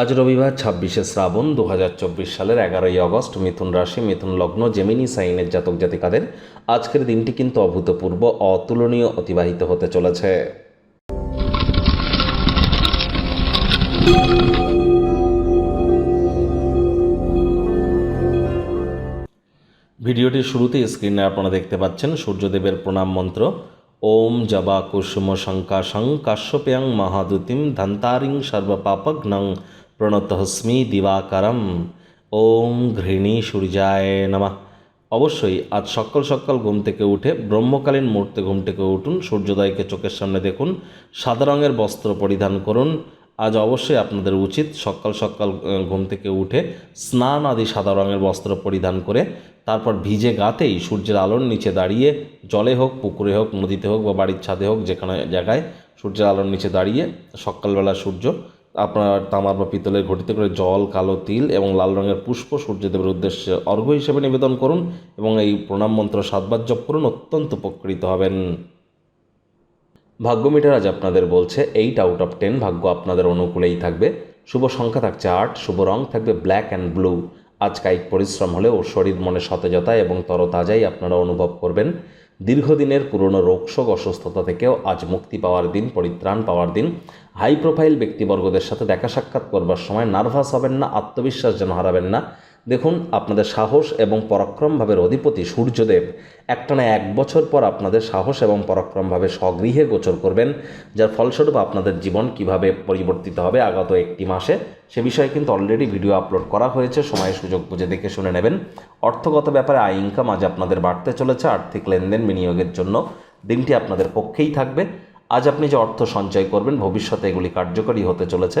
আজ রবিবার ছাব্বিশে শ্রাবণ দু হাজার চব্বিশ সালের এগারোই আগস্ট মিথুন রাশি, মিথুন লগ্ন, জেমিনি সাইনের জাতক জাতিকাদের আজকের দিনটি কিন্তু অভূতপূর্ব, অতুলনীয়, অতিবাহিত হতে চলেছে। ভিডিওটির শুরুতে স্ক্রিনে আপনারা দেখতে পাচ্ছেন সূর্যদেবের প্রণাম মন্ত্র। ওম জবা কুসুম শঙ্কাশং কাশ্যপ্যাং মহাদুতিম ধন্তারিং সর্বপাপঘ্নং প্রণতহস্মি দিবাকারম। ওম ঘৃণী সূর্যায় নমঃ। অবশ্যই আজ সকাল সকাল ঘুম থেকে উঠে ব্রহ্মকালীন মুহূর্তে ঘুম থেকে উঠুন, সূর্যোদয়কে চোখের সামনে দেখুন, সাদা রঙের বস্ত্র পরিধান করুন। আজ অবশ্যই আপনাদের উচিত সকাল সকাল ঘুম থেকে উঠে স্নান আদি সাদা রঙের বস্ত্র পরিধান করে, তারপর ভিজে গাতেই সূর্যের আলোর নিচে দাঁড়িয়ে, জলে হোক, পুকুরে হোক, নদীতে হোক বা বাড়ির ছাদে হোক, যেখানে জায়গায় সূর্যের আলোর নিচে দাঁড়িয়ে সকালবেলা সূর্য আপনার তামার বা পিতলের ঘটিতে করে জল, কালো তিল এবং লাল রঙের পুষ্প সূর্যদেবের উদ্দেশ্যে অর্ঘ্য হিসেবে নিবেদন করুন এবং এই প্রণাম মন্ত্র সাতবার জপ করুন অত্যন্ত উপকৃত হবেন। ভাগ্য মিটার আজ আপনাদের বলছে এইট আউট অফ টেন ভাগ্য আপনাদের অনুকূলেই থাকবে। শুভ সংখ্যা থাকছে আট, শুভ রং থাকবে ব্ল্যাক অ্যান্ড ব্লু আজ কায়িক পরিশ্রম হলে ও শরীর মনে সতেজতা এবং তরতাজাই আপনারা অনুভব করবেন। দীর্ঘদিনের পুরনো রোগশোক অসুস্থতা থেকেও আজ মুক্তি পাওয়ার দিন, পরিত্রাণ পাওয়ার দিন। হাই প্রোফাইল ব্যক্তিবর্গদের সাথে দেখা সাক্ষাৎ করবার সময় নার্ভাস হবেন না, আত্মবিশ্বাস যেন হারাবেন না। দেখুন, আপনাদের সাহস এবং পরাক্রমভাবের অধিপতি সূর্যদেব একটানা এক বছর পর আপনাদের সাহস এবং পরাক্রমভাবে স্বগৃহে গোচর করবেন, যার ফলস্বরূপ আপনাদের জীবন কীভাবে পরিবর্তিত হবে আগত একটি মাসে, সে বিষয়ে কিন্তু অলরেডি ভিডিও আপলোড করা হয়েছে সময় সুযোগ বুঝে দেখে শুনে নেবেন। অর্থগত ব্যাপারে আয় ইনকাম আজ আপনাদের বাড়তে চলেছে, আর্থিক লেনদেন বিনিয়োগের জন্য দিনটি আপনাদের পক্ষেই থাকবে। আজ আপনি যে অর্থ সঞ্চয় করবেন, ভবিষ্যতে এগুলি কার্যকরী হতে চলেছে।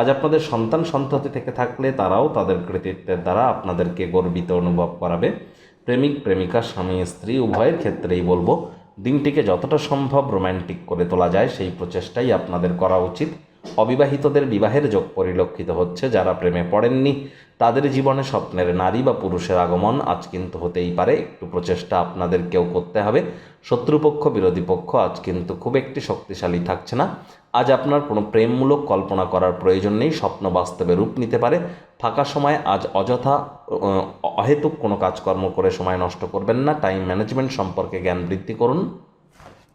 আজ আপনাদের সন্তান সন্ততি থেকে থাকলে তারাও তাদের কৃতিত্বের দ্বারা আপনাদেরকে গর্বিত অনুভব করাবে। প্রেমিক, প্রেমিকা, স্বামী, স্ত্রী, উভয়ের ক্ষেত্রেই বলব, দিনটিকে যতটা সম্ভব রোম্যান্টিক করে তোলা যায়, সেই প্রচেষ্টাই আপনাদের করা উচিত। অবিবাহিতদের বিবাহের যোগ পরিলক্ষিত হচ্ছে যারা প্রেমে পড়েননি। তাদের জীবনে স্বপ্নের নারী বা পুরুষের আগমন আজ কিন্তু হতেই পারে। একটু প্রচেষ্টা আপনাদেরকেও করতে হবে। শত্রুপক্ষ, বিরোধী পক্ষ আজ কিন্তু খুব একটি শক্তিশালী থাকছে না। আজ আপনার কোনো প্রেমমূলক কল্পনা করার প্রয়োজন নেই। স্বপ্ন বাস্তবে রূপ নিতে পারে। ফাঁকা সময় আজ অযথা অহেতুক কোনো কাজকর্ম করে সময় নষ্ট করবেন না। টাইম ম্যানেজমেন্ট সম্পর্কে জ্ঞান বৃদ্ধি করুন।